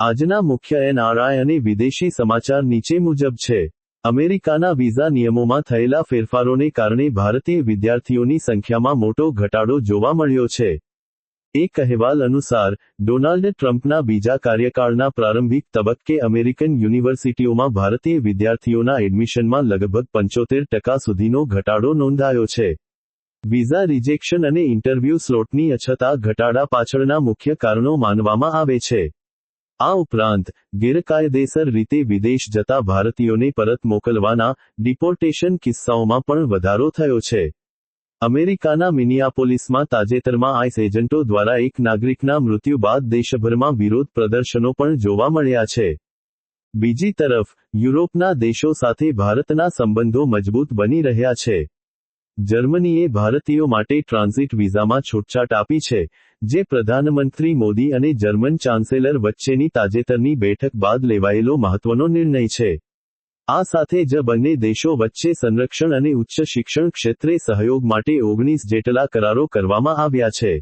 આજના મુખ્ય એનઆરઆઈ અને વિદેશી સમાચાર નીચે મુજબ છે. અમેરિકાના વિઝા નિયમોમાં થયેલા ફેરફારોને કારણે ભારતીય વિદ્યાર્થીઓની સંખ્યામાં મોટો ઘટાડો જોવા મળ્યો છે. એક અહેવાલ અનુસાર, ડોનાલ્ડ ટ્રમ્પના બીજા કાર્યકાળના પ્રારંભિક તબક્કે અમેરિકન યુનિવર્સિટીઓમાં ભારતીય વિદ્યાર્થીઓના એડમિશનમાં લગભગ પંચોતેર ટકા સુધીનો ઘટાડો નોંધાયો છે. વિઝા રિજેક્શન અને ઇન્ટરવ્યૂ સ્લોટની અછત ઘટાડા પાછળના મુખ્ય કારણો માનવામાં આવે છે. આ ઉપરાંત, ગેરકાયદેસર રીતે વિદેશ જતા ભારતીયોને પરત મોકલવાના ડિપોર્ટેશન કિસ્સાઓમાં પણ વધારો થયો છે. અમેરિકાના મિનિયાપોલિસમાં તાજેતરમાં આઈસ એજન્ટો દ્વારા એક નાગરિકના મૃત્યુ બાદ દેશભરમાં વિરોધ પ્રદર્શનો પણ જોવા મળ્યા છે. બીજી તરફ, યુરોપના દેશો સાથે ભારતના સંબંધો મજબૂત બની રહ્યા છે. જર્મનીએ ભારતીયો માટે ટ્રાન્ઝિટ વિઝામાં છૂટછાટ આપી છે, જે પ્રધાનમંત્રી મોદી અને જર્મન ચાન્સેલર વચ્ચેની તાજેતરની બેઠક બાદ લેવાયેલો મહત્વનો નિર્ણય છે. આ સાથે જ બંને દેશો વચ્ચે સંરક્ષણ અને ઉચ્ચ શિક્ષણ ક્ષેત્રે સહયોગ માટે ઓગણીસ જેટલા કરારો કરવામાં આવ્યા છે.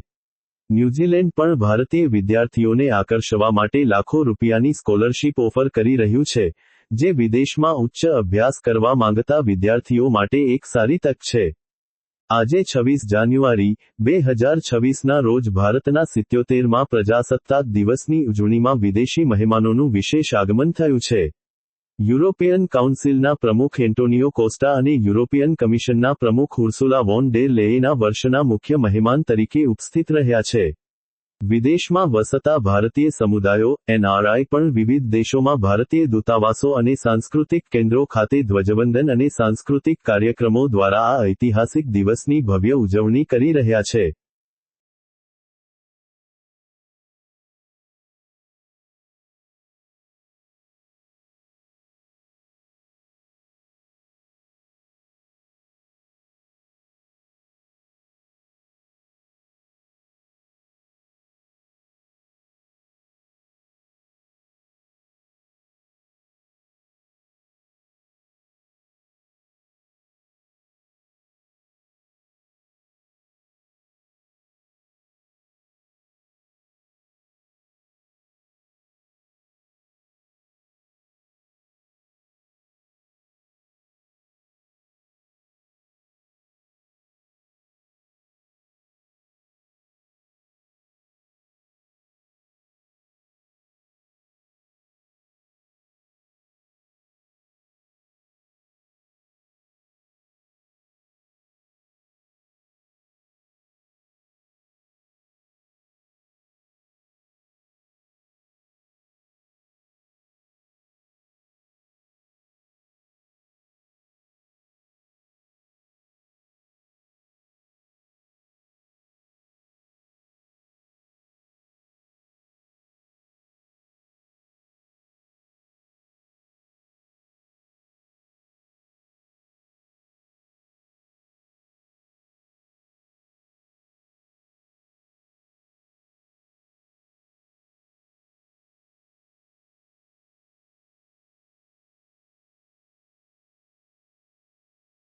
ન્યૂઝીલેન્ડ પણ ભારતીય વિદ્યાર્થીઓને આકર્ષવા માટે લાખો રૂપિયાની સ્કોલરશીપ ઓફર કરી રહ્યું છે, જે વિદેશમાં ઉચ્ચ અભ્યાસ કરવા માંગતા વિદ્યાર્થીઓ માટે એક સારી તક છે. આજે છવ્વીસ જાન્યુઆરી, બે હજાર છવ્વીસના રોજ ભારતના સિત્યોતેરમાં પ્રજાસત્તાક દિવસની ઉજવણીમાં વિદેશી મહેમાનોનું વિશેષ આગમન થયું છે. યુરોપિયન કાઉન્સિલના પ્રમુખ એન્ટોનિયો કોસ્ટા અને યુરોપિયન કમિશનના પ્રમુખ ઉર્સુલા વોન ડેર લેએના વર્ષના મુખ્ય મહેમાન તરીકે ઉપસ્થિત રહ્યા છે. વિદેશમાં વસતા ભારતીય સમુદાયો, એનઆરઆઈ પણ વિવિધ દેશોમાં ભારતીય દૂતાવાસો અને સાંસ્કૃતિક કેન્દ્રો ખાતે ધ્વજવંદન અને સાંસ્કૃતિક કાર્યક્રમો દ્વારા આ ઐતિહાસિક દિવસની ભવ્ય ઉજવણી કરી રહ્યા છે.